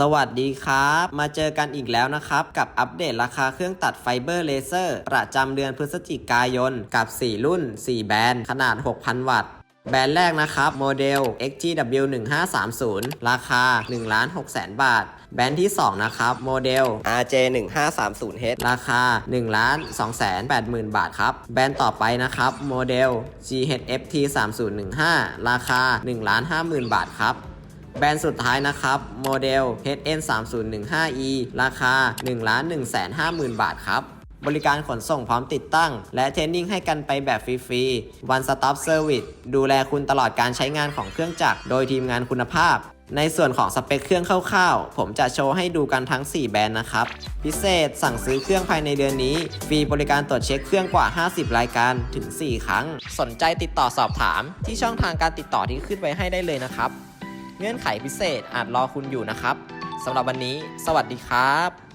สวัสดีครับ มาเจอกันอีกแล้วนะครับ กับอัปเดตราคาเครื่องตัดไฟเบอร์เลเซอร์ ประจำเดือนพฤศจิกายน กับ 4 รุ่น 4 แบรนด์ ขนาด 6,000 วัตต์แบรนด์แรกนะครับ โมเดล XGW 1530 ราคา 1 6 0 0 0 0 บาท แบรนด์ที่ 2 นะครับ โมเดล RJ 1530H ราคา 1 2 8 0 0 0 0 บาทครับ แบรนด์ต่อไปนะครับ โมเดล GHFT 3015 ราคา 1 5 0 0 0 0 บาทครับ แบรนด์สุดท้ายนะครับโมเดล HN 3 0 1 5 E ราคา 1 1 5 0 0 0 0 บาทครับบริการขนส่งพร้อมติดตั้ง และเทรนนิ่งให้กันไปแบบฟรีๆ One Stop Service ดูแลคุณตลอดการใช้งานของเครื่องจักรโดยทีมงานคุณภาพ ในส่วนของสเปคเครื่องคร่าวๆ ผมจะโชว์ให้ดูกันทั้ง 4 แบรนด์นะครับ พิเศษสั่งซื้อเครื่องภายในเดือนนี้ ฟรีบริการตรวจเช็คเครื่องกว่า 50 รายการถึง 4 ครั้ง สนใจติดต่อสอบถาม ที่ช่องทางการติดต่อที่ขึ้นไว้ให้ได้เลยนะครับ เงื่อนไขพิเศษอาจรอคุณอยู่นะครับสำหรับวันนี้ สวัสดีครับ